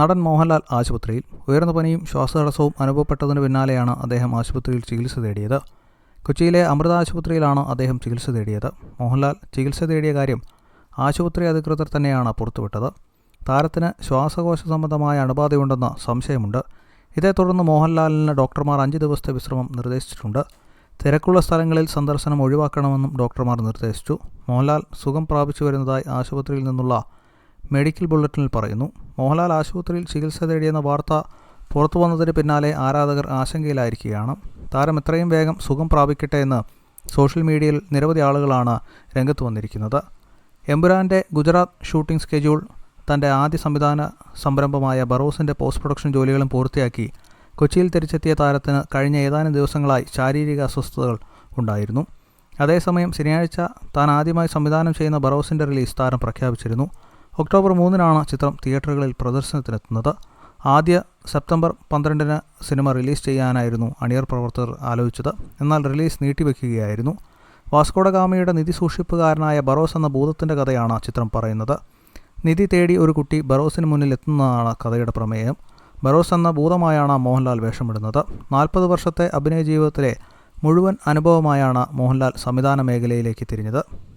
നടൻ മോഹൻലാൽ ആശുപത്രിയിൽ ഉയർന്ന പനിയും ശ്വാസതടസ്സവും അനുഭവപ്പെട്ടതിന് പിന്നാലെയാണ് അദ്ദേഹം ആശുപത്രിയിൽ ചികിത്സ തേടിയത്. കൊച്ചിയിലെ അമൃത ആശുപത്രിയിലാണ് അദ്ദേഹം ചികിത്സ തേടിയത്. മോഹൻലാൽ ചികിത്സ തേടിയ കാര്യം ആശുപത്രി അധികൃതർ തന്നെയാണ് പുറത്തുവിട്ടത്. താരത്തിന് ശ്വാസകോശ സംബന്ധമായ അണുബാധയുണ്ടെന്ന സംശയമുണ്ട്. ഇതേ തുടർന്ന് മോഹൻലാലിന് ഡോക്ടർമാർ അഞ്ച് ദിവസത്തെ വിശ്രമം നിർദ്ദേശിച്ചിട്ടുണ്ട്. തിരക്കുള്ള സ്ഥലങ്ങളിൽ സന്ദർശനം ഒഴിവാക്കണമെന്നും ഡോക്ടർമാർ നിർദ്ദേശിച്ചു. മോഹൻലാൽ സുഖം പ്രാപിച്ചു വരുന്നതായി ആശുപത്രിയിൽ നിന്നുള്ള മെഡിക്കൽ ബുള്ളറ്റിനിൽ പറയുന്നു. മോഹൻലാൽ ആശുപത്രിയിൽ ചികിത്സ തേടിയെന്ന വാർത്ത പുറത്തു വന്നതിന് പിന്നാലെ ആരാധകർ ആശങ്കയിലായിരിക്കുകയാണ്. താരം എത്രയും വേഗം സുഖം പ്രാപിക്കട്ടെ എന്ന് സോഷ്യൽ മീഡിയയിൽ നിരവധി ആളുകളാണ് രംഗത്ത് വന്നിരിക്കുന്നത്. എമ്പുരാന്റെ ഗുജറാത്ത് ഷൂട്ടിംഗ് സ്കെഡ്യൂൾ തന്റെ ആദ്യ സംവിധാന സംരംഭമായ ബറോസിന്റെ പോസ്റ്റ് പ്രൊഡക്ഷൻ ജോലികളും പൂർത്തിയാക്കി കൊച്ചിയിൽ തിരിച്ചെത്തിയ താരത്തിന് കഴിഞ്ഞ ഏതാനും ദിവസങ്ങളായി ശാരീരിക അസ്വസ്ഥതകൾ ഉണ്ടായിരുന്നു. അതേസമയം ശനിയാഴ്ച താൻ ആദ്യമായി സംവിധാനം ചെയ്യുന്ന ബറോസിന്റെ റിലീസ് താരം പ്രഖ്യാപിച്ചിരുന്നു. ഒക്ടോബർ മൂന്നിനാണ് ചിത്രം തിയേറ്ററുകളിൽ പ്രദർശനത്തിനെത്തുന്നത്. ആദ്യ സെപ്റ്റംബർ പന്ത്രണ്ടിന് സിനിമ റിലീസ് ചെയ്യാനായിരുന്നു അണിയർ പ്രവർത്തകർ ആലോചിച്ചത്. എന്നാൽ റിലീസ് നീട്ടിവെക്കുകയായിരുന്നു. വാസ്കോഡഗാമിയുടെ നിധി സൂക്ഷിപ്പുകാരനായ ബറോസ് എന്ന ഭൂതത്തിന്റെ കഥയാണ് ചിത്രം പറയുന്നത്. നിധി തേടി ഒരു കുട്ടി ബറോസിന് മുന്നിൽ എത്തുന്നതാണ് കഥയുടെ പ്രമേയം. ബറോസ് എന്ന ഭൂതമായാണ് മോഹൻലാൽ വേഷമിടുന്നത്. നാൽപ്പത് വർഷത്തെ അഭിനയ ജീവിതത്തിലെ മുഴുവൻ അനുഭവമായാണ് മോഹൻലാൽ സംവിധാന മേഖലയിലേക്ക് തിരിഞ്ഞത്.